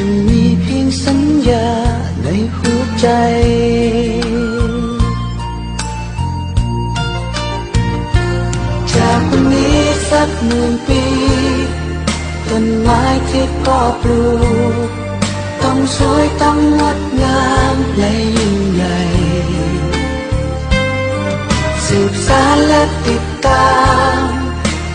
จะมีเพียงสัญญาในหัวใจ จากวันนี้สักหมื่นปีต้นไม้ที่พ่อปลูก ต้องสวยต้องงดงามและยิ่งใหญ่สืบสารและติดตาม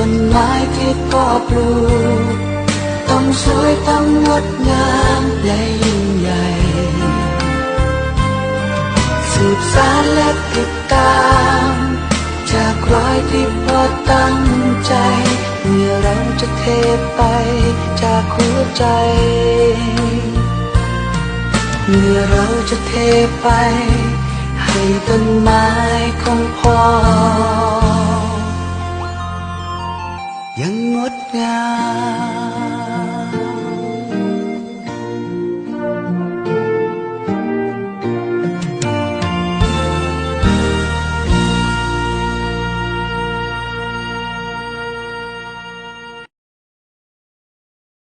ต้นไม้ที่พ่อปลูกต้องสวยต้องงดงามและยิ่งใหญ่ สืบสารและติดตาม จากรอยที่พ่อตั้งใจ เมื่อเราจะเทไปจากหัวใจ เมื่อเราจะเทไป ให้ต้นไม้ของพ่อ Yeah.